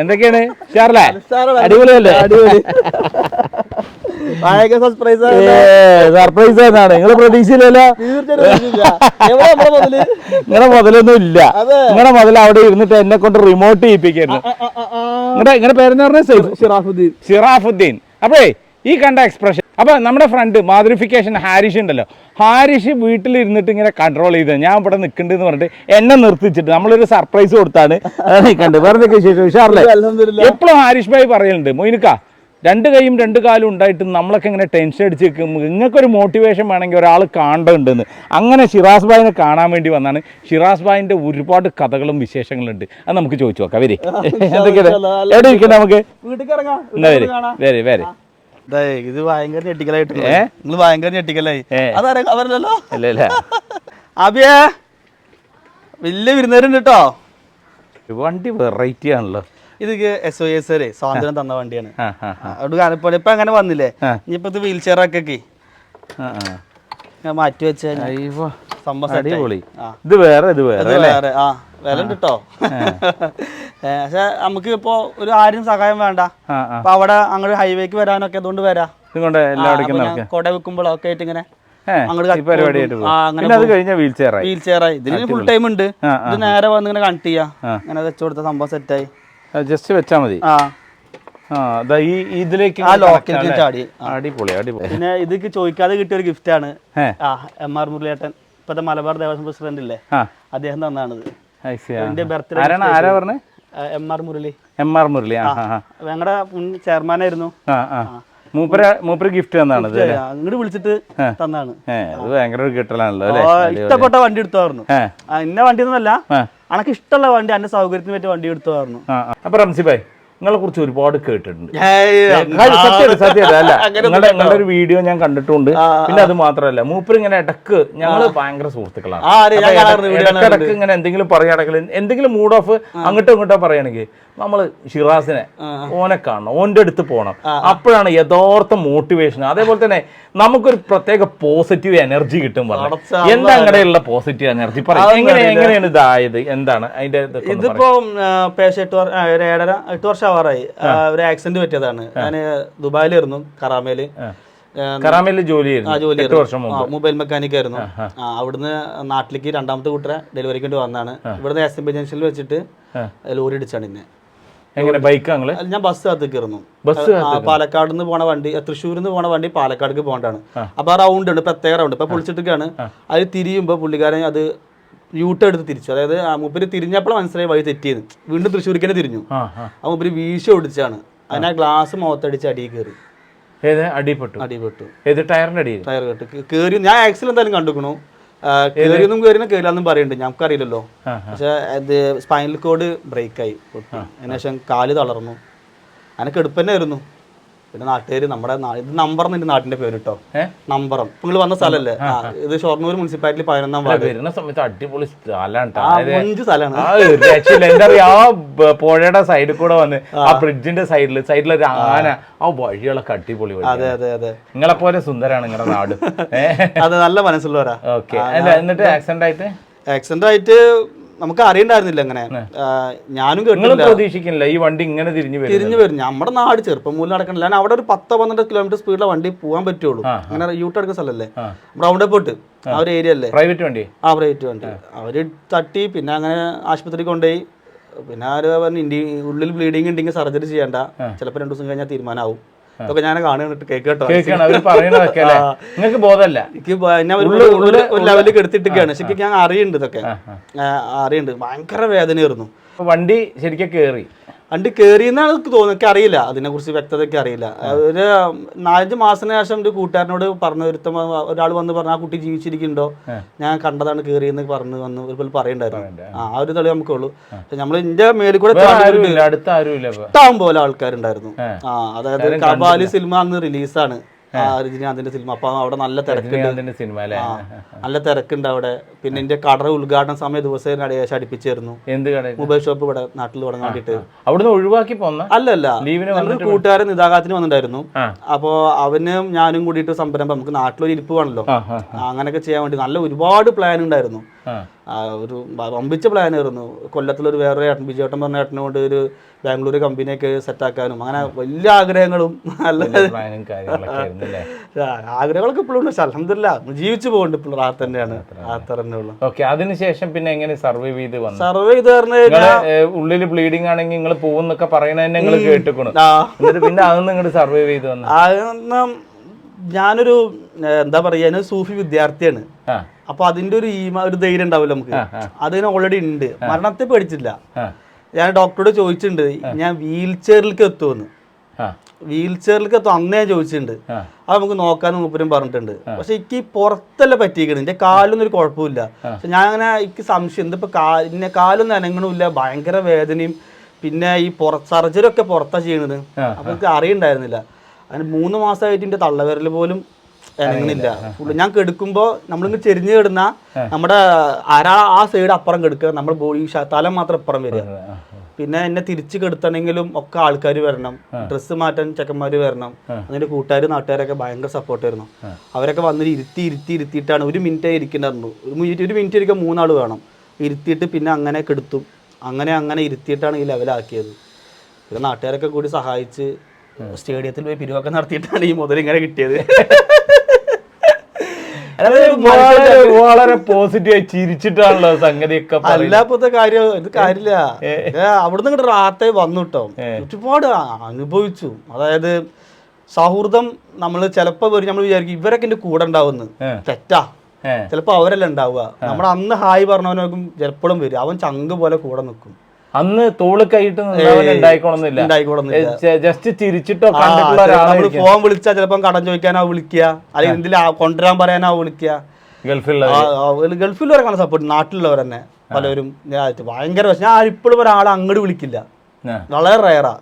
എന്തൊക്കെയാണ്? ഷാർലേ അടിപൊളിയല്ലേ? അടിപൊളി. സർപ്രൈസ് സർപ്രൈസ് നിങ്ങൾ പ്രതീക്ഷയില്ലല്ലോ? നിങ്ങളെ മുതലൊന്നും ഇല്ല. നിങ്ങളെ മുതൽ അവിടെ ഇരുന്നിട്ട് എന്നെ കൊണ്ട് റിമോട്ട് ചെയ്യിപ്പിക്കുന്നു. നിങ്ങളുടെ നിങ്ങളുടെ പേരെന്ന് പറഞ്ഞാൽ ഷിറാഫുദ്ദീൻ. ഷിറാഫുദ്ദീൻ. അപ്പേ ഈ കണ്ട എക്സ്പ്രഷൻ അപ്പോൾ നമ്മുടെ ഫ്രണ്ട് മാതൃഫിക്കേഷൻ ഹാരിഷ് ഉണ്ടല്ലോ. ഹാരിഷ് വീട്ടിലിരുന്നിട്ട് ഇങ്ങനെ കൺട്രോൾ ചെയ്ത് ഞാൻ ഇവിടെ നിൽക്കുന്നുണ്ടെന്ന് പറഞ്ഞിട്ട് എന്നെ നിർത്തിച്ചിട്ട് നമ്മളൊരു സർപ്രൈസ് കൊടുത്താണ്. കണ്ട് വേറെ ഉഷാറില്ലേ. എപ്പോഴും ഹാരിഷ് ഭായി പറയലുണ്ട്. മൊയിനുക്ക രണ്ട് കൈയും രണ്ട് കാലും ഉണ്ടായിട്ട് നമ്മളൊക്കെ ഇങ്ങനെ ടെൻഷൻ അടിച്ച് നിൽക്കും നിങ്ങൾക്കൊരു മോട്ടിവേഷൻ വേണമെങ്കിൽ ഒരാൾ കാണേണ്ടതുണ്ടെന്ന്. അങ്ങനെ ഷിറാസ് ഭായിനെ കാണാൻ വേണ്ടി വന്നാണ്. ഷിറാസ് ഭായിന്റെ ഒരുപാട് കഥകളും വിശേഷങ്ങളും ഉണ്ട് അത് നമുക്ക് ചോദിച്ചു നോക്കാം. വരെ. എന്തൊക്കെയാണ്? എവിടെ ഇരിക്കട്ടെ നമുക്ക്? വരെ. ഇറങ്ങാം. ഇത് ഭയങ്കര ഞെട്ടിക്കലായിട്ട്? നിങ്ങൾ ഭയങ്കര ഞെട്ടിക്കലായി. അതാരും അവരല്ലോ ഇല്ല അബിയേ വലിയ വിരുന്നേരുണ്ട് കേട്ടോ വണ്ടി വെറൈറ്റി ആണല്ലോ. ഇത് എസ് ഒ എസ് സ്വാതന്ത്ര്യം തന്ന വണ്ടിയാണ്. അതുകൊണ്ട് കാലപ്പോലെ ഇപ്പൊ അങ്ങനെ വന്നില്ലേ. ഇനിയിപ്പോ ഇത് വീൽ ചെയർ ഒക്കെ മാറ്റി വെച്ച സംഭവം. ഇത് വേറെ ഇത് വേറെ വേറെ ആ. വില ഉണ്ട് കേട്ടോ പക്ഷെ നമുക്ക് ഇപ്പോ ഒരു ആരും സഹായം വേണ്ട. അപ്പൊ അവിടെ അങ്ങോട്ട് ഹൈവേക്ക് വരാനൊക്കെ അതുകൊണ്ട് വരാം. കൊട വെക്കുമ്പോഴൊക്കെ ആയിട്ട് ഇങ്ങനെ വീൽ ആയി ചെയറായി ഇതിന് ഫുൾ ടൈം ഉണ്ട്. ഇത് നേരെ വന്ന് ഇങ്ങനെ കണക്ട് ചെയ്യാം. അങ്ങനെ വെച്ചു കൊടുത്ത സംഭവം സെറ്റായി ജസ്റ്റ് വെച്ചാ മതി. ഇതിലേക്ക് ആ connect ചാടി? അടിപൊളി അടിപൊളി. പിന്നെ ഇത് ചോദിക്കാതെ കിട്ടിയ ഒരു ഗിഫ്റ്റ് ആണ്. ആ എം ആർ മുരളിയേട്ടൻ. ഇപ്പത്തെ മലബാർ ദേവസ്വം പ്രസിഡന്റ് ഇല്ലേ? അദ്ദേഹം തന്നാണിത്. എന്റെ ബർത്ത്ഡേ ആരാ പറഞ്ഞത് M R Murali. M R Murali. ഞങ്ങളുടെ മുൻ ചെയർമാനായിരുന്നു. മൂപ്പര് മൂപ്പര് ഗിഫ്റ്റ് തന്നാണ് ഇങ്ങോട്ട് വിളിച്ചിട്ട് തന്നാണ്. അത് ഭയങ്കര കിട്ടലാണല്ലോ ഇഷ്ടപ്പെട്ട വണ്ടി എടുത്തായിരുന്നു ഇന്ന വണ്ടി ഒന്നല്ല അനക്ക് ഇഷ്ടമുള്ള വണ്ടി അന്റെ സൗകര്യത്തിന് പറ്റിയ വണ്ടി എടുത്തായിരുന്നു. അപ്പൊ റംസി ഭായ് നിങ്ങളെ കുറിച്ച് ഒരുപാട് കേട്ടിട്ടുണ്ട്. സത്യം സത്യം അല്ല. നിങ്ങളുടെ നിങ്ങളുടെ ഒരു വീഡിയോ ഞാൻ കണ്ടിട്ടുണ്ട്. പിന്നെ അത് മാത്രമല്ല മൂപ്പർ ഇങ്ങനെ ഇടയ്ക്ക് ഞങ്ങൾ ഭയങ്കര സുഹൃത്തുക്കളാണ്. ആ, അറിയാം. ഞാൻ അപ്പൊ കാണാറുണ്ട്. ഇടയ്ക്ക് വീഡിയോ ഇടയ്ക്ക് ഇങ്ങനെ എന്തെങ്കിലും പറയുകയാണെങ്കിൽ എന്തെങ്കിലും മൂഡ് ഓഫ് അങ്ങോട്ടോ ഇങ്ങോട്ടോ പറയുകയാണെങ്കിൽ നമ്മൾ ഷിറാസിനെ ഓനെ കാണണം ഓന്റെ അടുത്ത് പോകണം. അപ്പോഴാണ് യഥാർത്ഥ മോട്ടിവേഷൻ അതേപോലെ തന്നെ നമുക്കൊരു പ്രത്യേക പോസിറ്റീവ് എനർജി കിട്ടും പറഞ്ഞു. എന്താ അങ്ങനെയുള്ള പോസിറ്റീവ് എനർജി പറയും. എങ്ങനെ എങ്ങനെയാണ് ഇതായത്? എന്താണ്? അതിന്റെ. ഇതിപ്പോ പേശ എട്ട് വർഷം ഏഴര എട്ട് വർഷം ആവാറായി ആ, ഒരു ആക്സിഡന്റ് പറ്റിയതാണ്. ഞാൻ ദുബായിലായിരുന്നു കറാമയിൽ കറാമയിൽ ജോലി ജോലി മൊബൈൽ മെക്കാനിക് ആയിരുന്നു. അവിടുന്ന് നാട്ടിലേക്ക് രണ്ടാമത്തെ കൂട്ടരെ ഡെലിവറിക്ക് വേണ്ടി വന്നാണ് ഇവിടുന്ന് എസ് എം ബി ജംഗ്ഷനിൽ വെച്ചിട്ട് ലോറി ഇടിച്ചാണ് എന്നെ എങ്ങനെ ബൈക്ക് ഞാൻ ബസ് കാത്തിക്കായിരുന്നു ബസ് പാലക്കാട് നിന്ന് പോണ വണ്ടി തൃശ്ശൂരിൽ നിന്ന് പോണ വണ്ടി പാലക്കാടേക്ക് പോകേണ്ടതാണ്. അപ്പൊ ആ റൗണ്ട് ഉണ്ട് പ്രത്യേക റൗണ്ട് ഇപ്പൊ പൊളിച്ചിട്ടൊക്കെയാണ്. അത് തിരിയുമ്പോ പുള്ളിക്കാരൻ അത് യൂട്ട് എടുത്ത് തിരിച്ചു. അതായത് ആ മൂപ്പര് തിരിഞ്ഞപ്പോൾ മനസ്സിലായി വഴി തെറ്റിയത് വീണ്ടും തൃശ്ശൂരിക്ക് തന്നെ തിരിഞ്ഞു. ആ മൂപ്പര് വീശ ഓടിച്ചാണ് അതിനാ ഗ്ലാസ് മുഖത്തടിച്ച് അടിയിൽ കയറി. ഏത്? അടിപ്പെട്ടു അടിപെട്ടു ഏത്? ടയറിന്റെ അടിയിൽ? ടയർ കെട്ട്. കയറി ഞാൻ ആക്സിൽ എന്തായാലും കണ്ടുക്കണു. കയറിയൊന്നും കയറിയൊന്നും കയറില്ലെന്നും പറയുന്നുണ്ട്. അറിയില്ലല്ലോ പക്ഷെ ഇത് സ്പൈനൽ കോഡ് ബ്രേക്കായി അതിനുശേഷം കാൽ തളർന്നു. അതിനൊക്കെ എടുപ്പന്നെ ആയിരുന്നു. പിന്നെ നാട്ടുകാർ നമ്മുടെ ഇത് നമ്പർ എന്റെ നാട്ടിന്റെ പേര് കേട്ടോ? നമ്പറം. നിങ്ങൾ വന്ന സ്ഥലല്ലേ? ഇത് ഷൊർണൂർ മുനിസിപ്പാലിറ്റി പതിനൊന്നാം വാർഡ്. വരുന്ന സമയത്ത് അടിപൊളി സ്ഥലമാണ് സ്ഥലമാണ്. എന്താ പറയാ ആ പുഴയുടെ സൈഡിൽ കൂടെ വന്ന് ആ. ബ്രിഡ്ജിന്റെ സൈഡിൽ സൈഡിൽ ഒരു ആന ആ വഴികളൊക്കെ അടിപൊളി അതെ അതെ അതെ. നിങ്ങളെ പോലെ സുന്ദരാണ് നിങ്ങളുടെ നാട്. അത് നല്ല മനസ്സുള്ളവരാ. ഓക്കെ എന്നിട്ട് ആക്സിഡന്റ് ആയിട്ട്? ആക്സിഡന്റ് ആയിട്ട് നമുക്ക് അറിയണ്ടായിരുന്നില്ല അങ്ങനെ. ഞാനും കേട്ടില്ല പ്രതീക്ഷിക്കുന്നില്ല. ഈ വണ്ടി ഇങ്ങനെ തിരിഞ്ഞു വരും തിരിഞ്ഞു വരും. നമ്മുടെ നാട് ചെറുപ്പം മൂലം നടക്കണില്ല ഞാൻ അവിടെ ഒരു പത്ത് പന്ത്രണ്ട് കിലോമീറ്റർ സ്പീഡിലെ വണ്ടി പോകാൻ പറ്റുള്ളൂ. അങ്ങനെ യൂട്ട് എടുക്കുന്ന സ്ഥലമല്ലേ റൗണ്ട് പോട്ട് ആ. ഒരു ഏരിയ അല്ലേ? പ്രൈവറ്റ് വണ്ടി? ആ പ്രൈവറ്റ് വണ്ടി. അവർ തട്ടി പിന്നെ അങ്ങനെ ആശുപത്രി കൊണ്ടുപോയി. പിന്നെ ആര് പറഞ്ഞു ഇന്ത്യ ഉള്ളിൽ ബ്ലീഡിങ് ഉണ്ടെങ്കിൽ സർജറി ചെയ്യണ്ട. ചിലപ്പോൾ രണ്ടു ദിവസം കഴിഞ്ഞാൽ തീരുമാനമാവും ഇതൊക്കെ ഞാൻ കേക്ക് കേട്ടോ. നിങ്ങൾക്ക് ബോധമല്ല. എനിക്ക് ഞാൻ ഒരു- ലെവലിൽ എടുത്തിട്ടൊക്കെയാണ് ശരിക്കും ഞാൻ അറിയുന്നുണ്ട് ഇതൊക്കെ. അറിയുന്നുണ്ട്. ഭയങ്കര വേദനയായിരുന്നു. വണ്ടി ശരിക്കും കേറി വണ്ടി കയറിയെന്നാണ് എനിക്ക് തോന്നുന്നത്. എനിക്ക് അറിയില്ല. അതിനെ കുറിച്ച് വ്യക്തതയ്ക്ക് അറിയില്ല. ഒരു നാലഞ്ച് മാസത്തിന് ശേഷം ഒരു കൂട്ടുകാരനോട് പറഞ്ഞു ഒരുത്തം ഒരാൾ വന്ന് പറഞ്ഞു ആ കുട്ടി ജീവിച്ചിരിക്കുന്നുണ്ടോ? ഞാൻ കണ്ടതാണ് കയറിയെന്ന് പറഞ്ഞു വന്ന് ഒരു പറയണ്ടായിരുന്നു. ആ. ഒരു തെളിവ് നമുക്കുള്ളൂ. നമ്മൾ ഇന്ത്യ മേലിൽ കൂടെ വേറെ ചാടി ആരും ഇല്ല അടുത്ത ആരും ഇല്ല ഇപ്പൊ. ഇഷ്ടം പോലെ ആൾക്കാരുണ്ടായിരുന്നു. ആ. അതായത് കബാലി സിനിമ അന്ന് റിലീസാണ്. രജനീകാന്തിന്റെ സിനിമ. അപ്പൊ അവിടെ നല്ല തിരക്കുണ്ട്. സിനിമ അല്ലേ? നല്ല തിരക്കുണ്ട് അവിടെ. പിന്നെ എന്റെ കട ഉദ്ഘാടന സമയ ദിവസം അടുപ്പിച്ചായിരുന്നു എന്ത് കട മൊബൈൽ ഷോപ്പ് ഇവിടെ നാട്ടിൽ തുടങ്ങാൻ വേണ്ടിട്ട് അവിടുന്ന് ഒഴിവാക്കി പോന്ന? അല്ലല്ല. കൂട്ടുകാരൻ നിതാകാത്തിന് വന്നിട്ടുണ്ടായിരുന്നു. അപ്പോ അവനും ഞാനും കൂടിയിട്ട് സംരംഭം. നമുക്ക് നാട്ടിലൊരു ഇരിപ്പ് ആ, അങ്ങനെയൊക്കെ ചെയ്യാൻ വേണ്ടി നല്ല ഒരുപാട് പ്ലാൻ ഉണ്ടായിരുന്നു. ഒരു വമ്പിച്ച പ്ലാനായിരുന്നു കൊല്ലത്തിലൊരു വേറെ ഏട്ടൻ ബിജേട്ടൻ പറഞ്ഞ ഏട്ടനെ കൊണ്ട് ഒരു ബാംഗ്ലൂർ കമ്പനിയൊക്കെ സെറ്റാക്കാനും അങ്ങനെ വലിയ ആഗ്രഹങ്ങളും നല്ല ആയിരുന്നു ആഗ്രഹങ്ങളൊക്കെ ഇപ്പോഴും ഉണ്ട്. അലഹമില്ല ജീവിച്ചു പോകുന്നുണ്ട് ഇപ്പോഴും ആ തന്നെയാണ്. ആ തന്നെ ഉള്ളു. ഓക്കെ അതിനുശേഷം പിന്നെ എങ്ങനെ സർവൈവ് ചെയ്ത് വന്നു? സർവേ ചെയ്ത് പറഞ്ഞു ഉള്ളിൽ ബ്ലീഡിംഗ് ആണെങ്കിൽ നിങ്ങൾ പോകുന്നൊക്കെ പറയണതന്നെ നിങ്ങൾ കേട്ടിക്കണു. എന്നിട്ട് പിന്നെ അതൊന്നും ഇങ്ങോട്ട് സർവൈവ് ചെയ്ത് വന്നു? അതൊന്നും ഞാനൊരു എന്താ പറയാ ഞാനൊരു സൂഫി വിദ്യാർത്ഥിയാണ്. ആ. അപ്പൊ അതിന്റെ ഒരു ഈമ ഒരു ധൈര്യം ഉണ്ടാവില്ല നമുക്ക്. അതിന് ഓൾറെഡി ഉണ്ട്. മരണത്തെ പേടിച്ചില്ല ഞാൻ ഡോക്ടറോട് ചോദിച്ചിട്ടുണ്ട് ഞാൻ വീൽ ചെയറിലേക്ക് എത്തുമെന്ന് വീൽ ചെയറിലേക്ക് എത്തും. അന്നേ ഞാൻ ചോദിച്ചിട്ടുണ്ട്. അത് നമുക്ക് നോക്കാന്ന് മൂപ്പരും പറഞ്ഞിട്ടുണ്ട്. പക്ഷെ എനിക്ക് പുറത്തല്ല പറ്റിയിരിക്കണം എന്റെ കാലൊന്നും ഒരു കുഴപ്പമില്ല പക്ഷെ ഞാൻ അങ്ങനെ എനിക്ക് സംശയം. എന്തിപ്പോ കാലിനെ കാലൊന്നും അനങ്ങണമില്ല ഭയങ്കര വേദനയും. പിന്നെ ഈ പുറ സർജറി ഒക്കെ പുറത്താ ചെയ്യണത്. അപ്പൊ എനിക്ക് അറിയണ്ടായിരുന്നില്ല. അതിന് മൂന്ന് മാസമായിട്ട് എന്റെ തള്ളവിരൽ പോലും ഇണങ്ങണില്ല ഫുള്ള് ഞാൻ കെടുക്കുമ്പോ നമ്മളിങ്ങ് ചെരിഞ്ഞ് കിടന്ന നമ്മുടെ ആരാ ആ സൈഡ് അപ്പുറം കെടുക്കുക. നമ്മുടെ ബോഡി തല മാത്രം അപ്പുറം വരിക. പിന്നെ എന്നെ തിരിച്ചു കെടുത്തണെങ്കിലും ഒക്കെ ആൾക്കാർ വരണം. ഡ്രസ്സ് മാറ്റാൻ ചെക്കന്മാർ വരണം. അതിന്റെ കൂട്ടുകാർ നാട്ടുകാരൊക്കെ ഭയങ്കര സപ്പോർട്ടായിരുന്നു അവരൊക്കെ വന്നിട്ട് ഇരുത്തി ഇരുത്തി ഇരുത്തിയിട്ടാണ് ഒരു മിനിറ്റേ ഇരിക്കണ്ടായിരുന്നു. ഒരു മിനിറ്റ് ഒരു മിനിറ്റ് ഇരിക്കാൻ മൂന്നാൾ വേണം. ഇരുത്തിയിട്ട് പിന്നെ അങ്ങനെ കെടുത്തും. അങ്ങനെ അങ്ങനെ ഇരുത്തിയിട്ടാണ് ഈ ലെവലാക്കിയത് പിന്നെ നാട്ടുകാരൊക്കെ കൂടി സഹായിച്ച് സ്റ്റേഡിയത്തിൽ പോയി പിരിവൊക്കെ നടത്തിയിട്ടാണ് ഈ മുതൽ ഇങ്ങനെ കിട്ടിയത്. വളരെ വളരെ പോസിറ്റീവ് ആയി ചിരിച്ചിട്ടാണല്ലോ സംഗതിയൊക്കെ ഒക്കെ അല്ലാപ്പത്തെ കാര്യം ഇത് കാര്യമില്ല. അവിടുന്ന് ഇങ്ങോട്ട് റാത്തേ വന്നു കേട്ടോ ഒരുപാട് അനുഭവിച്ചു. അതായത് സൗഹൃദം നമ്മൾ ചിലപ്പോ വരും നമ്മൾ വിചാരിക്കും ഇവരൊക്കെ എന്റെ കൂടെ ഉണ്ടാവുന്നു. തെറ്റാ. ചിലപ്പോ അവരല്ല ഉണ്ടാവുക. നമ്മൾ അന്ന് ഹായ് പറഞ്ഞവനൊക്കെ ചിലപ്പോഴും വരും. അവൻ ചങ്ക് പോലെ കൂടെ നിൽക്കും. അന്ന് തോൾ കൈയിട്ട് ഉണ്ടായിക്കോണമെന്നില്ല ജസ്റ്റ് ചിരിച്ചിട്ടോ കണ്ടിട്ടുള്ള ഫോൺ വിളിച്ചാൽ ചിലപ്പം കടം ചോദിക്കാനാ വിളിക്കുക. അല്ലെങ്കിൽ എന്തിലാ കൊണ്ടുവരാൻ പറയാനാ വിളിക്കുക. ഗൾഫിലുള്ള ഗൾഫിലുള്ളവരെ സപ്പോർട്ട് നാട്ടിലുള്ളവർ തന്നെ പലരും. ഞാൻ ഭയങ്കര പക്ഷെ ഞാൻ ഇപ്പോഴും ഒരാളെ അങ്ങോട്ട് വിളിക്കില്ല. വളരെ റയറാ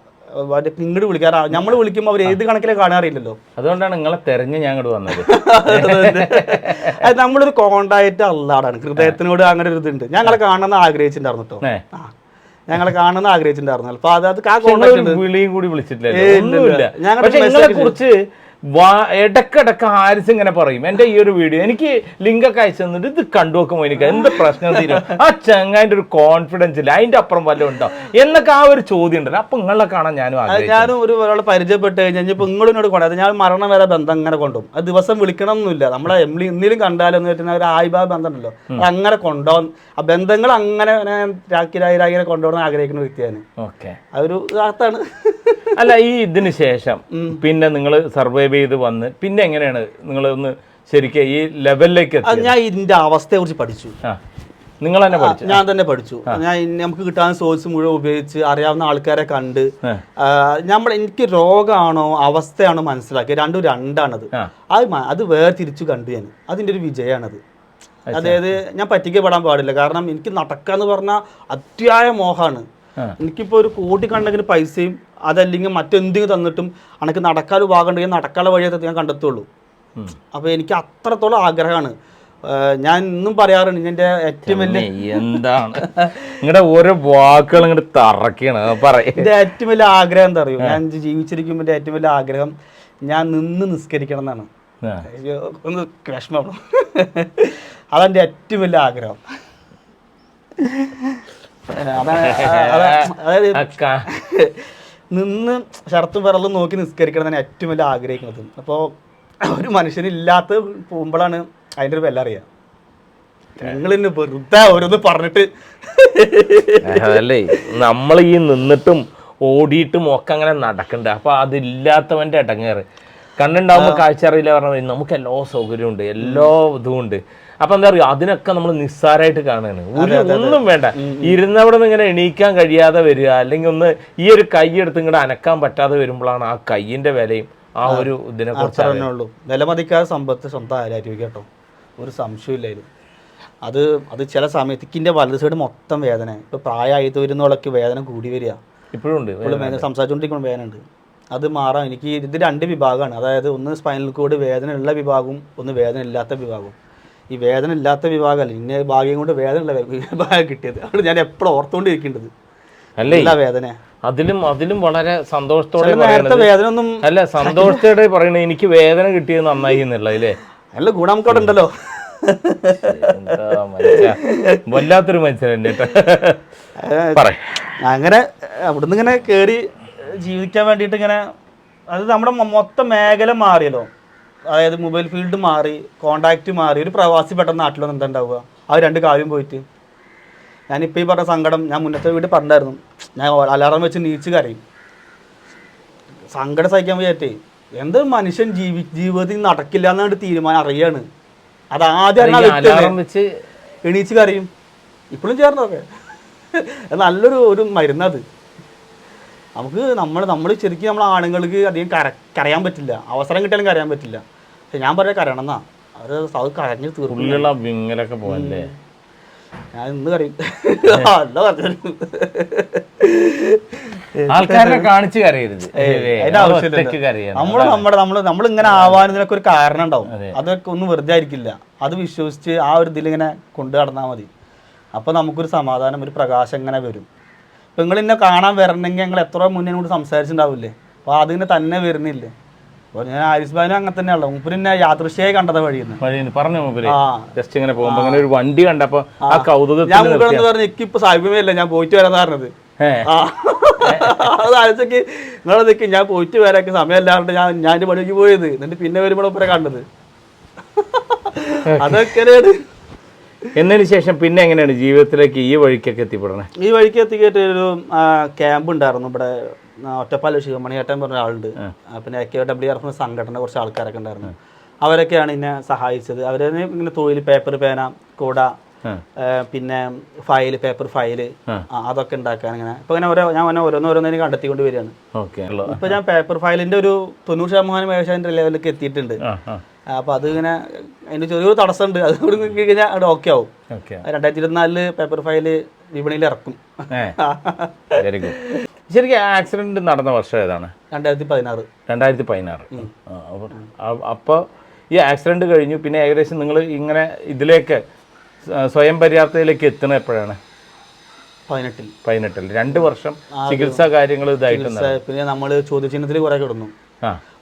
ഇങ്ങോട്ട് വിളിക്കാറാ നമ്മൾ വിളിക്കുമ്പോൾ അവർ ഏത് കണക്കിലെ കാണാറില്ലല്ലോ അതുകൊണ്ടാണ് നിങ്ങളെ തെരഞ്ഞ് ഞാൻ ഇങ്ങോട്ട് വന്നത്. അത് നമ്മളൊരു കോണ്ടായിട്ട് അല്ലാടാണ് ഹൃദയത്തിനോട് അങ്ങനെ ഒരു ഇതുണ്ട്. ഞങ്ങളെ കാണണമെന്ന് ആഗ്രഹിച്ചിട്ടുണ്ടായിരുന്നു കേട്ടോ ഏ. കാണുന്ന ആഗ്രഹിച്ചിട്ടുണ്ടായിരുന്നു. അപ്പൊ അത് വിളിയും കൂടി വിളിച്ചിട്ടില്ല ഞങ്ങളെ ഇല്ല, ഒന്നുമില്ല കുറിച്ച് ഇടക്കിടക്ക് ഹാരിസ് ഇങ്ങനെ പറയും. എന്റെ ഈ ഒരു വീഡിയോ എനിക്ക് ലിങ്കൊക്കെ അയച്ചു തന്നിട്ട് ഇത് കണ്ടു നോക്കുമ്പോൾ എനിക്ക് എന്ത് പ്രശ്നം തീരും. ആ ചങ്ങാന്റെ ഒരു കോൺഫിഡൻസ് ഇല്ല? അതിന്റെ അപ്പുറം വല്ലതും ഉണ്ടോ? എന്നൊക്കെ ആ ഒരു ചോദ്യം ഉണ്ടല്ലോ. അപ്പൊ നിങ്ങളെ കാണാൻ ഞാനും ആഗ്രഹിച്ചു ഞാനും ഒരു ഒരാളെ പരിചയപ്പെട്ട് കഴിഞ്ഞാൽ ഇപ്പൊ നിങ്ങളിനോട് അത് ഞാൻ മരണം വരെ ബന്ധം അങ്ങനെ കൊണ്ടും ആ ദിവസം വിളിക്കണം എന്നില്ല നമ്മളെ എംലി എന്തെങ്കിലും കണ്ടാലെന്ന് വെച്ചാൽ ഒരു ആയിബാ ബന്ധം ഉണ്ടല്ലോ അത് അങ്ങനെ കൊണ്ടുപോകാൻ ആ ബന്ധങ്ങൾ അങ്ങനെ രാക്കിരായിരായി കൊണ്ടുപോകണം ആഗ്രഹിക്കുന്ന വ്യക്തിയാണ്. ഓക്കെ. അതൊരു ഒരു അല്ല ഈ ഇതിന് ശേഷം പിന്നെ നിങ്ങൾ സർവൈവ് ചെയ്ത് വന്ന് പിന്നെ എങ്ങനെയാണ് നിങ്ങൾ ഒന്ന് ശരിക്കും ഈ ലെവലിലേക്ക് അത് ഞാൻ ഇതിന്റെ അവസ്ഥയെ കുറിച്ച് പഠിച്ചു. ആ. നിങ്ങൾ തന്നെ പഠിച്ചു ഞാൻ തന്നെ പഠിച്ചു. ഞാൻ നമുക്ക് കിട്ടാൻ സോഴ്സ് മുഴുവൻ ഉപയോഗിച്ച് അറിയാവുന്ന ആൾക്കാരെ കണ്ട് ആ. നമ്മൾ എനിക്ക് രോഗമാണോ അവസ്ഥയാണോ മനസ്സിലാക്കി രണ്ടും രണ്ടാണത്. ആ. അത് മ- അത് വേർതിരിച്ചു കണ്ടു ഞാൻ. അതിന്റെ ഒരു വിജയമാണത് അതായത് ഞാൻ പറ്റിക്കപ്പെടാൻ പാടില്ല. കാരണം എനിക്ക് നടക്കാന്ന് പറഞ്ഞാൽ അത്യായ മോഹമാണ്. എനിക്കിപ്പോൾ ഒരു കോടിക്കണക്കിന് പൈസയും അതല്ലെങ്കിൽ മറ്റെന്തെങ്കിലും തന്നിട്ടും അനക്ക് നടക്കാൽ ഭാഗമുണ്ടെങ്കിൽ നടക്കാനുള്ള വഴിയെ ഞാൻ കണ്ടെത്തുള്ളൂ. അപ്പോൾ എനിക്ക് അത്രത്തോളം ആഗ്രഹമാണ്. ഞാൻ ഇന്നും പറയാറുണ്ട് എന്റെ ഏറ്റവും വലിയ എന്താണ്? നിങ്ങളുടെ ഓരോ വാക്കുകൾ ഇങ്ങോട്ട് തറക്കാണ് എന്റെ ഏറ്റവും വലിയ ആഗ്രഹം എന്താ അറിയോ? ഞാൻ ജീവിച്ചിരിക്കുമ്പോൾ എന്റെ ഏറ്റവും വലിയ ആഗ്രഹം ഞാൻ നിന്ന് നിസ്കരിക്കണം എന്നാണ്. ഒന്ന് വിഷമം അതെന്റെ ഏറ്റവും വലിയ ആഗ്രഹം. അതായത് നിന്ന് ഷർത്തും വിറലും നോക്കി നിസ്കരിക്കണം തന്നെ ഏറ്റവും വലിയ ആഗ്രഹിക്കുന്നത്. അപ്പോൾ ഒരു മനുഷ്യനില്ലാത്ത പോകുമ്പോഴാണ് അതിന്റെ ഒരു വില അറിയാം. നിങ്ങൾ ഇന്ന് വെറുതെ ഓരോന്ന് പറഞ്ഞിട്ട് അതല്ലേ നമ്മൾ ഈ നിന്നിട്ടും ഓടിയിട്ടും ഒക്കെ അങ്ങനെ നടക്കണ്ട. അപ്പൊ അതില്ലാത്തവന്റെ ഇടങ്ങേറ്. കണ്ണുണ്ടാവുമ്പോ കാഴ്ച അറിയില്ല പറഞ്ഞാൽ നമുക്ക് എല്ലാ സൗകര്യവും ഉണ്ട് എല്ലാ ഇതും ഉണ്ട്. അപ്പൊ എന്താ പറയുക അതിനൊക്കെ നമ്മൾ നിസ്സാരമായിട്ട് കാണുകയാണ് ഒരു ഒന്നും വേണ്ട. ഇരുന്നവിടെ നിന്ന് ഇങ്ങനെ എണീക്കാൻ കഴിയാതെ വരിക അല്ലെങ്കിൽ ഒന്ന് ഈ ഒരു കൈ എടുത്ത് ഇങ്ങോട്ട് അനക്കാൻ പറ്റാതെ വരുമ്പോഴാണ് ആ കൈയിന്റെ വിലയും ആ ഒരു ഇതിനെ കുറിച്ച് വിലമതിക്കാതെ സമ്പത്ത് സ്വന്തം ആരായിരിക്കും കേട്ടോ? ഒരു സംശയമില്ലായിരുന്നു അത് അത് ചില സമയത്ത് ഇക്കിന്റെ വലത് സൈഡ് മൊത്തം വേദന. ഇപ്പോൾ പ്രായമായിട്ട് വരുന്നവളൊക്കെ വേദന കൂടി വരിക. ഇപ്പോഴും ഉണ്ട് ഇപ്പോൾ വേദന സംസാരിച്ചുകൊണ്ടിരിക്കുമ്പോൾ വേദന ഉണ്ട്. അത് മാറാം എനിക്ക് ഇത് രണ്ട് വിഭാഗമാണ്. അതായത് ഒന്ന് സ്പൈനൽ കോഡ് വേദന ഉള്ള വിഭാഗവും ഒന്ന് വേദന ഇല്ലാത്ത വിഭാഗവും. ഈ വേദന ഇല്ലാത്ത വിഭാഗമല്ല ഇന്ന ഭാഗ്യം കൊണ്ട് വേദന ഉള്ള വിഭാഗം കിട്ടിയത്. അതുകൊണ്ട് ഞാൻ എപ്പോഴും ഓർത്തുകൊണ്ടിരിക്കേണ്ടത് അല്ലേ? വേദന. അതിലും അതിലും വളരെ സന്തോഷത്തോടെ വേദന ഒന്നും അല്ല സന്തോഷത്തോടെ പറയണ എനിക്ക് വേദന കിട്ടിയത് നന്നായി എന്നുള്ളത് അല്ലേ നല്ല ഗുണം കൂടെ ഉണ്ടല്ലോ. വല്ലാത്തൊരു മനുഷ്യൻ അങ്ങനെ അവിടുന്ന് ഇങ്ങനെ കേറി ജീവിക്കാൻ വേണ്ടിയിട്ട് ഇങ്ങനെ അത് നമ്മുടെ മൊത്തം മേഖല മാറിയല്ലോ. അതായത് മൊബൈൽ ഫീൽഡ് മാറി കോണ്ടാക്റ്റ് മാറി ഒരു പ്രവാസി പെട്ടെന്ന് നാട്ടിൽ വന്ന് എന്താ ഉണ്ടാവുക ആ രണ്ട് കാര്യം പോയിട്ട്. ഞാനിപ്പോൾ ഈ പറഞ്ഞ സങ്കടം ഞാൻ മുന്നത്തെ വീട് പറഞ്ഞായിരുന്നു. ഞാൻ അലാറം വെച്ച് നീച്ച് കരയും. സങ്കടം സഹിക്കാൻ വയ്യാറ്റേ എന്ത് മനുഷ്യൻ ജീവി ജീവിതത്തിൽ നടക്കില്ല എന്നാണ് തീരുമാനം അറിയാണ്. അത് ആദ്യം വെച്ച് എണീച്ച് കരയും. ഇപ്പോഴും ചേർന്നതൊക്കെ. നല്ലൊരു ഒരു മരുന്നത് നമുക്ക് നമ്മൾ നമ്മൾ ശരിക്കും നമ്മൾ ആണുങ്ങൾക്ക് അധികം കര കരയാൻ പറ്റില്ല. അവസരം കിട്ടിയാലും കരയാൻ പറ്റില്ല. പക്ഷെ ഞാൻ പറയാം കരയണം എന്നാ അവർ അത് കരഞ്ഞ് ഉള്ളിലുള്ള വിങ്ങലൊക്കെ പോകല്ലേ ഞാൻ ഇന്ന് കരയും. നമ്മൾ ആൾക്കാരെ കാണിച്ച് കരയരുത്. നമ്മുടെ നമ്മൾ നമ്മൾ ഇങ്ങനെ ആവാനതിനൊക്കെ ഒരു കാരണം ഉണ്ടാവും. അതൊക്കെ ഒന്നും വെറുതെ ആയിരിക്കില്ല. അത് വിശ്വസിച്ച് ആ ഒരു ഇതിൽ ഇങ്ങനെ കൊണ്ടു നടന്നാൽ മതി. അപ്പൊ നമുക്കൊരു സമാധാനം ഒരു പ്രകാശം ഇങ്ങനെ വരും. നിങ്ങൾ എന്നെ കാണാൻ വരണമെങ്കിൽ ഞങ്ങൾ എത്ര മുന്നേ കൂടി സംസാരിച്ചിട്ടുണ്ടാവില്ലേ അപ്പോൾ അതിന് തന്നെ വരുന്നില്ലേ? അപ്പോൾ ഞാൻ ആരിസ് ബാനും അങ്ങനെ തന്നെയാണല്ലോ. മൂപ്പര് എന്നെ യാദൃശ്യായി കണ്ടത് വഴിയെന്ന്. പറഞ്ഞു മൂപ്പര്? ജസ്റ്റ് ഇങ്ങനെ പോകുമ്പോൾ അങ്ങനെ ഒരു വണ്ടി കണ്ടപ്പോ ആ ഞാൻ കൗതുകത്തിൽ മുകളെന്ന് പറഞ്ഞ എനിക്കിപ്പോൾ സാഹിബ്യമേ ഞാൻ പോയിട്ട് വരാന്ന് പറഞ്ഞത്. അത് നിങ്ങളെ നിൽക്കും ഞാൻ പോയിട്ട് വരാൻ സമയമല്ലാണ്ട് ഞാൻ ഞാൻ പണിക്ക് പോയത്. എന്നിട്ട് പിന്നെ വരുമ്പോഴൊപ്പം കണ്ടത്. അതൊക്കെയാണ്. എന്നതിന് ശേഷം പിന്നെ എങ്ങനെയാണ് ജീവിതത്തിലേക്ക് ഈ വഴിക്കൊക്കെ എത്തിപ്പെടണേ ഈ വഴിക്ക് എത്തിക്കേറ്റ് ഒരു ക്യാമ്പ് ഉണ്ടായിരുന്നു. ഇവിടെ ഒറ്റപ്പാല ശിവമണിയേട്ടൻ പറഞ്ഞ ആളുണ്ട്. പിന്നെ A K W R F സംഘടന കുറച്ച് ആൾക്കാരൊക്കെ ഉണ്ടായിരുന്നു. അവരൊക്കെയാണ് എന്നെ സഹായിച്ചത്. അവരെ ഇങ്ങനെ തൊഴിൽ പേപ്പർ പേന കൂട പിന്നെ ഫയൽ പേപ്പർ ഫയൽ അതൊക്കെ ഉണ്ടാക്കാൻ ഇങ്ങനെ. ഇപ്പൊ ഇങ്ങനെ ഓരോ ഞാൻ ഓരോന്ന് ഓരോന്നോരോന്നിനെ കണ്ടെത്തിക്കൊണ്ട് വരികയാണ്. ഇപ്പൊ ഞാൻ പേപ്പർ ഫയലിന്റെ ഒരു തൊണ്ണൂറ് ശതമാനം ഏകദേശം ലെവലിലേക്ക് എത്തിയിട്ടുണ്ട്. ആ ആ അപ്പൊ അത് ഇങ്ങനെ അതിന്റെ ചെറിയൊരു തടസ്സമുണ്ട്. അത് കൂടി കഴിഞ്ഞാൽ അവിടെ ഓക്കെ ആവും. രണ്ടായിരത്തി ഇരുപത്തിനാലിൽ പേപ്പർ ഫയൽ വിപണിയിൽ ഇറക്കും. വെരി ഗുഡ് ശരിക്കും ആക്സിഡന്റ് നടന്ന വർഷം ഏതാണ്? രണ്ടായിരത്തി പതിനാറ് രണ്ടായിരത്തി പതിനാറ് അപ്പോൾ ഈ ആക്സിഡന്റ് കഴിഞ്ഞു. പിന്നെ ഏകദേശം നിങ്ങൾ ഇങ്ങനെ ഇതിലേക്ക് സ്വയം പര്യാപ്തയിലേക്ക് എത്തുന്ന എപ്പോഴാണ്? പതിനെട്ടിൽ. പതിനെട്ടിൽ. രണ്ട് വർഷം ചികിത്സാ കാര്യങ്ങൾ ഇതായിട്ട് പിന്നെ നമ്മൾ ചോദ്യചിഹ്നത്തിൽ കുറെ കിടന്നു.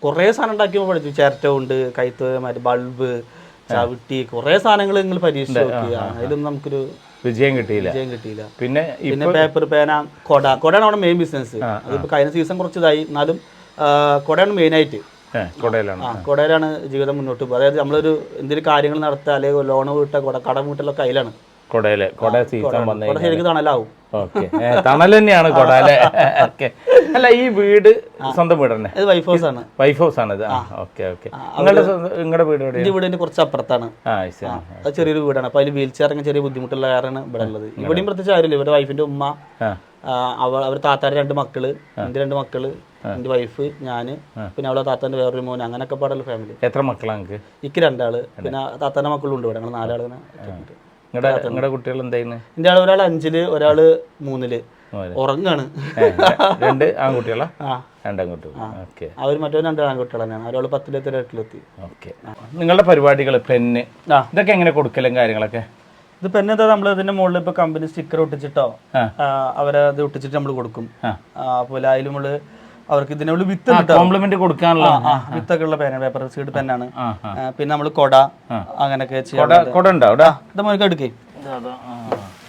കുറേ സാധനം ഉണ്ടാക്കിയപ്പോൾ പഠിച്ചു. ചിരട്ട ഉണ്ട് കൈത്ത് മറ്റേ ബൾബ് ചവിട്ടി കുറേ സാധനങ്ങൾ നിങ്ങൾ പരീക്ഷിച്ചു നോക്കി അതിലൊന്നും നമുക്കൊരു വിജയം കിട്ടിയില്ല. വിജയം കിട്ടിയില്ല. പിന്നെ പിന്നെ പേപ്പർ പേന കൊട. കൊടയാണ് അവിടെ മെയിൻ ബിസിനസ് അതിപ്പോ കഴിഞ്ഞ സീസൺ കുറച്ചതായി. എന്നാലും കൊടയാണ് മെയിൻ ആയിട്ട്. കൊടയിലാണ്. ആ കൊടയിലാണ് ജീവിതം മുന്നോട്ട് പോകുക അതായത് നമ്മളൊരു എന്തെങ്കിലും കാര്യങ്ങൾ നടത്തുക അല്ലെങ്കിൽ ലോൺ വീട്ട കൊട കടം വീട്ടലൊക്കെ അതിലാണ് കൊടയിൽ കൊട സീസൺ വന്നു ശരിക്കും തണലാവും. ഓക്കെ. തണൽ തന്നെയാണ് കൊട അല്ലേ? ഓക്കെ. അല്ല ഈ വീട് സ്വന്തം വീട് തന്നെ? ഇത് വൈഫ് ഹൗസ് ആണ്. വൈഫ് ഹൗസ് ആണ് ഇത്? Okay okay. നിങ്ങളുടെ നിങ്ങളുടെ വീട് എവിടെയാണ്? എന്റെ കുറച്ച് അപ്പുറത്താണ് അത് ചെറിയൊരു വീടാണ്. അപ്പൊ അതിൽ വീൽ ചെയർ ഇറങ്ങാൻ ചെറിയ ബുദ്ധിമുട്ടുള്ള കാരണം ഇവിടെ ഉള്ളത്. ഇവിടെയും പ്രത്യേകിച്ച് ആരും ഇവരുടെ വൈഫിന്റെ ഉമ്മ ആ. ആ, അവ അവർ താത്താരുടെ രണ്ട് മക്കൾ എന്റെ രണ്ട് മക്കൾ എന്റെ വൈഫ് ഞാൻ പിന്നെ അവളെ താത്താന്റെ വേറൊരു മോൻ അങ്ങനെയൊക്കെ പാടുള്ള ഫാമിലി എത്ര മക്കളാണ് എനിക്ക് രണ്ടാൾ. പിന്നെ താത്താന്റെ മക്കളും ഉണ്ട് ഇവിടെ. ഞങ്ങൾ. നിങ്ങളുടെ കുട്ടികൾ എന്താ ചെയ്യുന്നത് എന്റെ ആൾ ഒരാൾ അഞ്ചിൽ ഒരാൾ മൂന്നിൽ. ഉറങ്ങാണ്. രണ്ട് ആൺകുട്ടികളാ? രണ്ടാൺകുട്ടികൾ ഓക്കെ. അവർ മറ്റോ രണ്ട് ആൺകുട്ടികൾ തന്നെയാണ്. ഒരാൾ പത്തിലെത്തി എട്ടിലെത്തി. ഓക്കെ. നിങ്ങളുടെ പരിപാടികൾ പെന്ന്? ആ. ഇതൊക്കെ എങ്ങനെ കൊടുക്കലും കാര്യങ്ങളൊക്കെ? ഇത് പെന്ന് എന്താ നമ്മൾ ഇതിന്റെ മുകളിൽ ഇപ്പൊ കമ്പനി സ്റ്റിക്കർ ഒട്ടിച്ചിട്ടോ അവരത് ഒട്ടിച്ചിട്ട് നമ്മൾ കൊടുക്കും. അപ്പോൾ അതിലും നമ്മൾ അവർക്ക് ഇതിനുള്ള വിത്ത് കോംപ്ലിമെന്റ് കൊടുക്കാനുള്ള വിത്തൊക്കെ ഉള്ള പേന പേപ്പർ സീഡ് പെന്നാണ് പിന്നെ നമ്മൾ കൊട അങ്ങനെയൊക്കെ കൊട ഉണ്ടോ ഇത് മോനിക്ക് എടുക്കേ.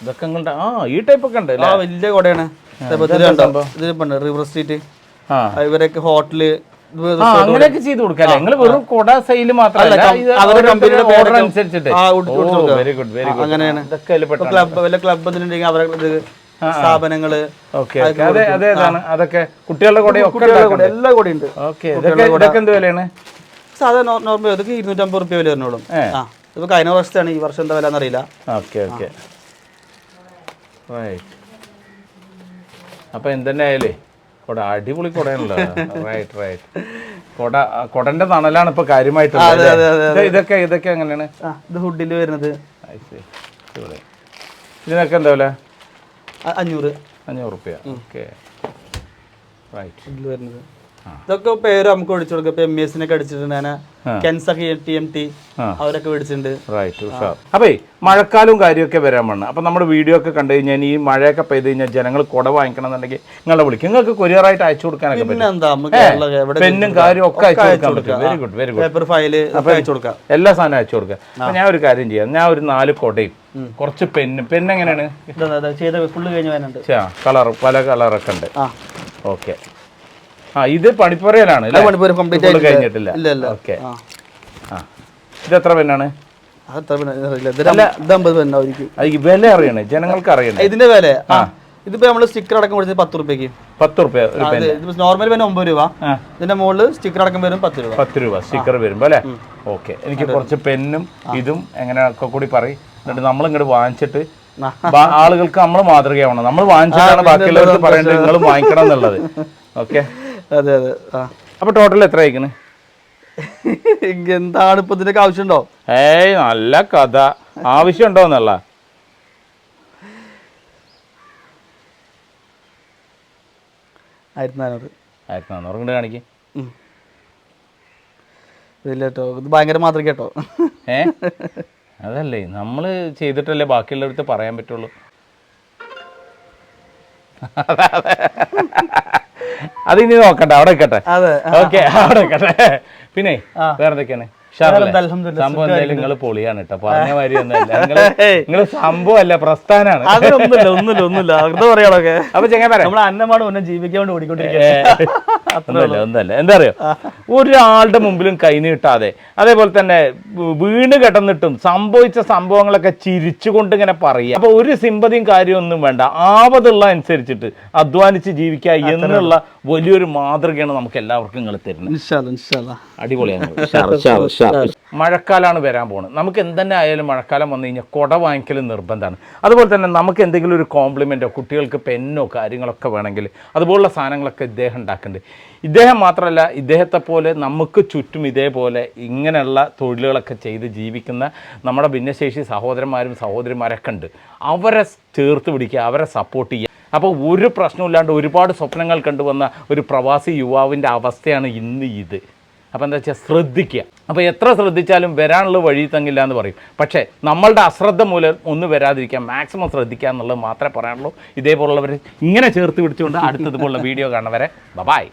ഇതൊക്കെ ആ ഈ ടൈപ്പ് ഒക്കെ ഉണ്ട് ആ വലിയ കൊടയാണ്. റിവർ സ്ട്രീറ്റ് ഇവരൊക്കെ ഹോട്ടൽ അങ്ങനെയൊക്കെ ചെയ്ത് കൊടുക്കാം നിങ്ങൾ വെറും കൊട സെയിൽ മാത്രമല്ല അങ്ങനെയാണ്. ക്ലബ് വല്ല ക്ലബ് എന്തിനുണ്ടെങ്കിൽ അവരുടെ സ്ഥാപനങ്ങൾ അതൊക്കെ കുട്ടികളുടെ കൂടെ എല്ലാ കൂടെ ഉണ്ട്. ഇതൊക്കെ എന്ത് വിലയാണ്? സാധാരണ നോർമൽ ഇതൊക്കെ ഇരുന്നൂറ്റമ്പത് റുപ്യ വില വരുന്നുള്ളൂ. ആ ഇതിപ്പോ കഴിഞ്ഞ വർഷത്താണ് ഈ വർഷം എന്താ വില എന്നറിയില്ല ഓക്കെ ഓക്കെ. അപ്പൊ എന്തെന്നെ ആയാലേ? കൊട അടിപൊളി കൊടയാണല്ലോ. റൈറ്റ് റൈറ്റ് കൊട കൊടന്റെ തണലാണ് ഇപ്പൊ കാര്യമായിട്ടുള്ളത് ഇതൊക്കെ ഇതൊക്കെ എങ്ങനെയാണ്? ആ ഇത് ഹുഡിൽ വരുന്നത്. ഇതിനൊക്കെ എന്താ വില? അഞ്ഞൂറ്. അഞ്ഞൂറ് റുപ്യ ഓക്കെ. റൈറ്റ് ഇതിൽ വരുന്നത്. ഇതൊക്കെ പേര് നമുക്ക് ഒഴിച്ചു കൊടുക്കാം. ഇപ്പൊ എം എസ് സിനൊക്കെ അടിച്ചിട്ടുണ്ട്. ടി എം ടി അവരൊക്കെ മേടിച്ചിട്ടുണ്ട് റൈറ്റ് അപ്പേ മഴക്കാലവും കാര്യമൊക്കെ വരാൻ വേണം അപ്പം നമ്മുടെ വീഡിയോ ഒക്കെ കണ്ടു കഴിഞ്ഞാൽ ഈ മഴയൊക്കെ പെയ്ത് കഴിഞ്ഞാൽ ജനങ്ങൾ കുട വാങ്ങിക്കണം എന്നുണ്ടെങ്കിൽ നിങ്ങളെ വിളിക്കും. നിങ്ങൾക്ക് കൊറിയറായിട്ട് അയച്ചു കൊടുക്കാനൊക്കെ പറ്റും. നമുക്ക് എവിടെ പെന്നും കാര്യം ഒക്കെ അയച്ചു കൊടുക്കാൻ പറ്റും. Very good very good paper file അയച്ചു കൊടുക്കാം. എല്ലാ സാധനവും അയച്ചു കൊടുക്കാം. അപ്പം ഞാൻ ഒരു കാര്യം ചെയ്യാം. ഞാൻ ഒരു നാല് കൊടയും കുറച്ച് പെന്നും. പെണ്ണെങ്ങനെയാണ് കളർ പല കളറൊക്കെ ഉണ്ട്. ഓക്കെ ആ ഇത് പണിപ്പുറയിലാണ് ഇതെത്ര പെണ്ണാണ് കംപ്ലീറ്റ് full കഴിഞ്ഞിട്ടില്ല. ഇല്ല ഇല്ല. ഓക്കെ ആ. ആ. ഇത് എത്ര പെന്നാണ് അത് എത്ര പിന്നെ അറിയില്ല ഇത് ഒരു ഇത് അമ്പത് പെണ്ണ അവർക്ക് അത് ഈ വില അറിയണേ. ജനങ്ങൾക്ക് അറിയണേ. ഇതിന്റെ വില. ഇതിപ്പോ നമ്മൾ സ്റ്റിക്കർ അടക്കം കൊടുത്തത് പത്ത് റുപ്യക്ക്. പത്ത് റുപ്യ നോർമൽ പെൻ ഒമ്പത് രൂപ. ഇതിന്റെ മുകളിൽ സ്റ്റിക്കർ അടക്കം വരും പത്ത് രൂപ. പത്ത് രൂപ സ്റ്റിക്കർ വരുമ്പോ അല്ലെ? ഓക്കെ എനിക്ക് കുറച്ച് പെന്നും ഇതും എങ്ങനെ ഒക്കെ കൂടി പറയും. എന്നിട്ട് നമ്മൾ ഇങ്ങോട്ട് വാങ്ങിച്ചിട്ട് ആളുകൾക്ക് നമ്മൾ മാതൃകയാവണം. നമ്മൾ വാങ്ങിച്ചിട്ടാണ് ബാക്കിയുള്ളവർക്ക് പറയേണ്ടത് നിങ്ങൾ വാങ്ങിക്കണം എന്നുള്ളത്. ഓക്കെ അതെ അതെ. ആ. അപ്പൊ ടോട്ടൽ എത്ര അയക്കണ് എന്താണ് ഇപ്പൊ ഇതിനൊക്കെ ആവശ്യമുണ്ടോ? ഏയ് നല്ല കഥ. ആവശ്യമുണ്ടോ എന്നുള്ള? ആയിരത്തി നാനൂറ് ആയിരത്തി നാന്നൂറ് കൊണ്ട് കാണിക്കും. ഉം. കേട്ടോ ഇത് ഭയങ്കര മാതൃക കേട്ടോ. ഏ? അതല്ലേ നമ്മൾ ചെയ്തിട്ടല്ലേ ബാക്കിയുള്ളവർക്ക് പറയാൻ പറ്റുള്ളൂ. അത്. ഇനി നോക്കട്ടെ അവിടെ നിൽക്കട്ടെ അതെ. ഓക്കെ അവിടെ നിൽക്കട്ടെ പിന്നെ. വേറെ എന്തൊക്കെയാണ് സംഭവം എന്തായാലും നിങ്ങൾ പൊളിയാണ് കേട്ടോ പറഞ്ഞ മാതിരി ഒന്നല്ല നിങ്ങൾ നിങ്ങൾ സംഭവം അല്ല പ്രസ്ഥാനാണ്. അതൊന്നുമില്ല ഒന്നുമില്ല ഒന്നുമില്ല. വെറുതെ പറയാളൊക്കെ അപ്പൊ ചെങ്ങാൻ പറയാം. നമ്മൾ അന്നമാണ് ഒന്നും ജീവിക്കാൻ വേണ്ടി ഓടിക്കൊണ്ടിരിക്കുക ഒന്നല്ല എന്താ അറിയോ? ഒരാളുടെ മുമ്പിലും കൈ നീട്ടാതെ. അതേപോലെ തന്നെ വീണ് കിടന്നിട്ടും സംഭവിച്ച സംഭവങ്ങളൊക്കെ ചിരിച്ചുകൊണ്ട് ഇങ്ങനെ പറയുക. അപ്പൊ ഒരു സിമ്പതിയും കാര്യമൊന്നും വേണ്ട. ആവതുള്ള അനുസരിച്ചിട്ട് അധ്വാനിച്ച് ജീവിക്കുക എന്നുള്ള വലിയൊരു മാതൃകയാണ് നമുക്ക് എല്ലാവർക്കും നിങ്ങൾ തരുന്നത്. അടിപൊളിയാണ്. മഴക്കാലമാണ് വരാൻ പോകുന്നത്. നമുക്ക് എന്തെന്നെ ആയാലും മഴക്കാലം വന്നു കഴിഞ്ഞാൽ കുട വാങ്ങിക്കൽ നിർബന്ധമാണ്. അതുപോലെ തന്നെ നമുക്ക് എന്തെങ്കിലും ഒരു കോംപ്ലിമെന്റോ കുട്ടികൾക്ക് പെന്നോ കാര്യങ്ങളൊക്കെ വേണമെങ്കിൽ അതുപോലുള്ള സാധനങ്ങളൊക്കെ ഇദ്ദേഹം ഉണ്ടാക്കുന്നുണ്ട്. ഇദ്ദേഹം മാത്രമല്ല ഇദ്ദേഹത്തെ പോലെ നമുക്ക് ചുറ്റും ഇതേപോലെ ഇങ്ങനെയുള്ള തൊഴിലുകളൊക്കെ ചെയ്ത് ജീവിക്കുന്ന നമ്മുടെ ഭിന്നശേഷി സഹോദരന്മാരും സഹോദരിമാരൊക്കെ ഉണ്ട്. അവരെ ചേർത്ത് പിടിക്കുക അവരെ സപ്പോർട്ട് ചെയ്യുക. അപ്പോൾ ഒരു പ്രശ്നമില്ലാണ്ട് ഒരുപാട് സ്വപ്നങ്ങൾ കണ്ടുവന്ന ഒരു പ്രവാസി യുവാവിന്റെ അവസ്ഥയാണ് ഇന്ന് ഇത്. അപ്പോൾ എന്താ വെച്ചാൽ ശ്രദ്ധിക്കുക. അപ്പോൾ എത്ര ശ്രദ്ധിച്ചാലും വരാനുള്ള വഴി തങ്ങില്ല എന്ന് പറയും. പക്ഷേ നമ്മളുടെ അശ്രദ്ധ മൂലം ഒന്നും വരാതിരിക്കാം മാക്സിമം ശ്രദ്ധിക്കുക എന്നുള്ളത് മാത്രമേ പറയാനുള്ളൂ. ഇതേപോലുള്ളവർ ഇങ്ങനെ ചേർത്ത് പിടിച്ചുകൊണ്ട് അടുത്തതുപോലുള്ള വീഡിയോ കാണുന്നവരെ ബബായ്